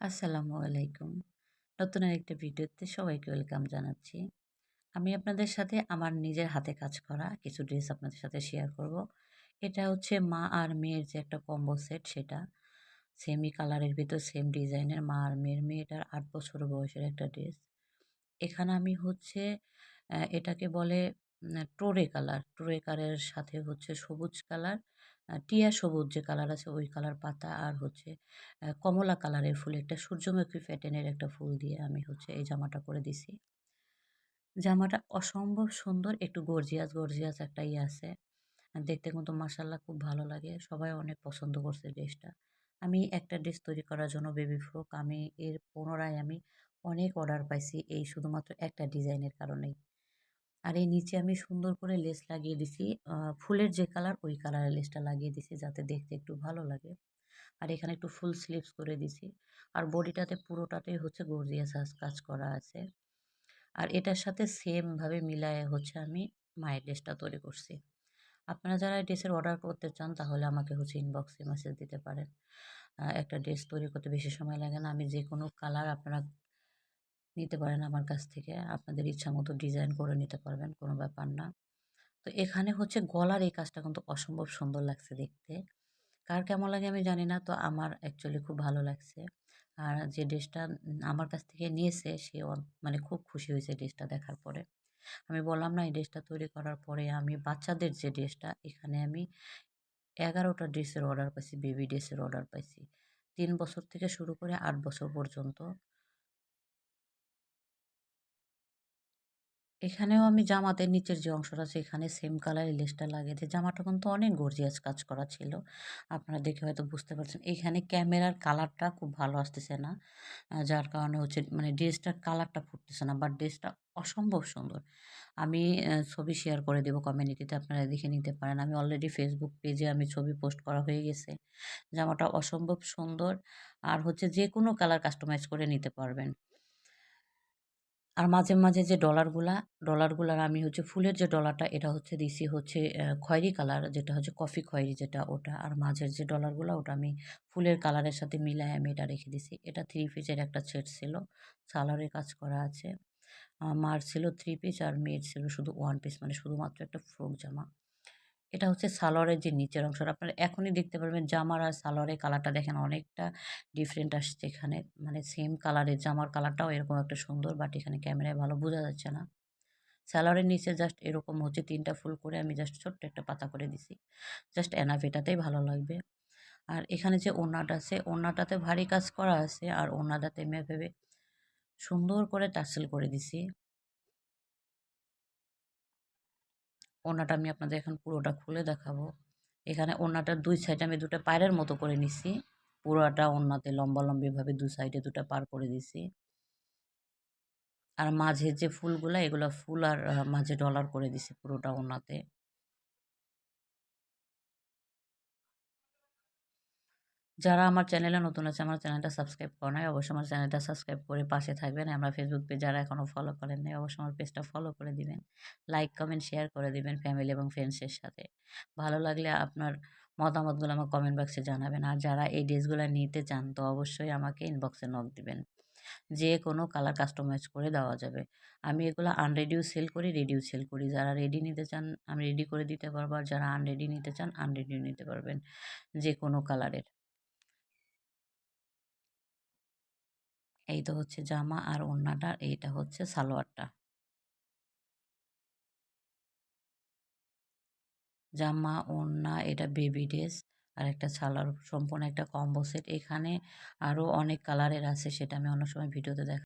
আসসালামু আলাইকুম। নতুন আরেকটা ভিডিওতে সবাইকে ওয়েলকাম জানাচ্ছি। আমি আপনাদের সাথে আমার নিজের হাতে কাজ করা কিছু ড্রেস আপনাদের সাথে শেয়ার করব। এটা হচ্ছে মা আর মেয়ের যে একটা কম্বো সেট সেটা। সেমই কালারের ভিতর সেম ডিজাইনের মা আর মেয়ের মেয়েটার আট বছর বয়সের একটা ড্রেস। এখানে আমি হচ্ছে এটাকে বলে টোরে কালার। টোরে কালারের সাথে হচ্ছে সবুজ কালার, টিয়া সবুজ যে কালার আছে ওই কালার পাতা আর হচ্ছে কমলা কালারের ফুল একটা সূর্যমুখী প্যাটার্নের একটা ফুল দিয়ে আমি হচ্ছে এই জামাটা করে দিছি। জামাটা অসম্ভব সুন্দর একটু গর্জিয়াস, গর্জিয়াস একটা ইয়ে আছে। দেখতে কিন্তু মাশাআল্লাহ খুব ভালো লাগে। সবাই অনেক পছন্দ করছে ড্রেসটা। আমি একটা ড্রেস তৈরি করার জন্য বেবি ফ্রক আমি এর পুনরায় আমি অনেক অর্ডার পাইছি এই শুধুমাত্র একটা ডিজাইনের কারণেই। আর এই নিচে আমি সুন্দর করে লেস লাগিয়ে দিছি। ফুলের যে কালার, ওই কালারের লেসটা লাগিয়ে দিছি যাতে দেখতে একটু ভালো লাগে। আর এখানে একটু ফুল স্লিভস করে দিছি। আর বডিটাতে পুরোটাতেই হচ্ছে গর্জিয়াস কাজ করা আছে। আর এটার সাথে সেম ভাবে মিলায়ে হচ্ছে আমি মায়ের ড্রেসটা তৈরি করছি। আপনারা যারা এই ড্রেসের অর্ডার করতে চান, তাহলে আমাকে হচ্ছে ইনবক্সে মেসেজ দিতে পারেন। একটা ড্রেস তৈরি করতে বেশি সময় লাগে না। আমি যে কোনো কালার আপনারা নিতে পারেন আমার কাছ থেকে। আপনাদের ইচ্ছা মতো ডিজাইন করে নিতে পারবেন, কোনো ব্যাপার না। তো এখানে হচ্ছে গলার এই কাজটা কিন্তু অসম্ভব সুন্দর লাগছে দেখতে। কার কেমন লাগে আমি জানি না। তো আমার অ্যাকচুয়ালি খুব ভালো লাগছে। আর যে ড্রেসটা আমার কাছ থেকে নিয়েছে সে মানে খুব খুশি হয়েছে ড্রেসটা দেখার পরে। আমি বললাম না এই ড্রেসটা তৈরি করার পরে আমি বাচ্চাদের যে ড্রেসটা এখানে আমি এগারোটা ড্রেসের অর্ডার পাইছি, বেবি ড্রেসের অর্ডার পাইছি। তিন বছর থেকে শুরু করে আট বছর পর্যন্ত। এখানেও আমি জামাতের নিচের যে অংশটা আছে, এখানে সেম কালারের লেসটা লাগিয়ে দিই। জামাটা কিন্তু অনেক গর্জিয়াস কাজ করা ছিল। আপনারা দেখে হয়তো বুঝতে পারছেন। এখানে ক্যামেরার কালারটা খুব ভালো আসতেছে না। যার কারণে হচ্ছে মানে ড্রেসটার কালারটা ফুটতেছে না। বাট ড্রেসটা অসম্ভব সুন্দর। আমি ছবি শেয়ার করে দেবো কমিউনিটিতে আপনারা দেখে নিতে পারেন। আমি অলরেডি ফেসবুক পেজে আমি ছবি পোস্ট করা হয়ে গেছে। জামাটা অসম্ভব সুন্দর। আর হচ্ছে যে কোনো কালার কাস্টমাইজ করে নিতে পারবেন। আর মাঝে, মাঝে যে ডলারগুলা, ডলারগুলার আমি হচ্ছে ফুলের যে ডলারটা এটা হচ্ছে দিছি হচ্ছে খয়েরি কালার যেটা হচ্ছে কফি খয়েরি যেটা ওটা। আর মাঝের যে ডলারগুলা ওটা আমি ফুলের কালারের সাথে মিলায়ে আমি এটা রেখে দিছি। এটা থ্রি পিসের একটা সেট ছিল। সালোয়ারের কাজ করা আছে। মার ছিল থ্রি পিস আর মেয়ের ছিল শুধু ওয়ান পিস মানে শুধুমাত্র একটা ফ্রক জামা। এটা হচ্ছে সালোয়ারের যে নিচের অংশটা আপনারা এখনই দেখতে পারবেন জামার আর সালোয়ারের কালারটা দেখেন অনেকটা ডিফারেন্ট আসছে এখানে। মানে সেম কালারের জামার কালারটাও এরকম একটা সুন্দর বাট এখানে ক্যামেরায় ভালো বোঝা যাচ্ছে না। সালোয়ারের নিচে জাস্ট এরকম হচ্ছে ৩ টা ফুল করে আমি জাস্ট ছোট্ট একটা পাতা করে দিছি। জাস্ট এনাফ ভালো লাগবে। আর এখানে যে ওড়নাটা আছে, ওড়নাটাতে ভারী কাজ করা আছে, আর ওড়নাটাতে আমি এভাবে সুন্দর করে টার্সেল করে দিছি। ওড়নাটা আমি আপনাদের এখন পুরোটা খুলে দেখাবো। এখানে ওড়নাটার দুই সাইডে আমি দুটো পায়ের মতো করে নিছি। পুরোটা ওড়নাতে লম্বালম্বিভাবে দু সাইডে দুটো পার করে দিছি। আর মাঝে যে ফুলগুলো, এগুলো ফুল আর মাঝে ডলার করে দিছি পুরোটা ওড়নাতে। যারা আমার চ্যানেলে নতুন আছে আমার চ্যানেলটা সাবস্ক্রাইব করা নাই অবশ্যই আমার চ্যানেলটা সাবস্ক্রাইব করে পাশে থাকবেন। আমার ফেসবুক পেজ যারা এখনও ফলো করেন নাই অবশ্যই আমার পেজটা ফলো করে দিবেন। লাইক, কমেন্ট, শেয়ার করে দিবেন ফ্যামিলি এবং ফ্রেন্ডসের সাথে। ভালো লাগলে আপনার মতামতগুলো আমার কমেন্ট বক্সে জানাবেন। আর যারা এই ড্রেসগুলো নিতে চান তো অবশ্যই আমাকে ইনবক্সে নক দিবেন। যে কোনো কালার কাস্টমাইজ করে দেওয়া যাবে। আমি এগুলো আনরেডিও সেল করি, রেডিও সেল করি। যারা রেডি নিতে চান আমি রেডি করে দিতে পারব। আর যারা আনরেডি নিতে চান আনরেডিও নিতে পারবেন। যে কোনো কালারের। এই তো হচ্ছে জামা আর ওড়নাটা, এইটা হচ্ছে সালোয়ারটা। জামা, ওড়না, এটা বেবি ড্রেস আর একটা সালোয়ার সম্পূর্ণ একটা কম্বো সেট। এখানে আরও অনেক কালারের আছে সেটা আমি অনেক সময় ভিডিওতে দেখা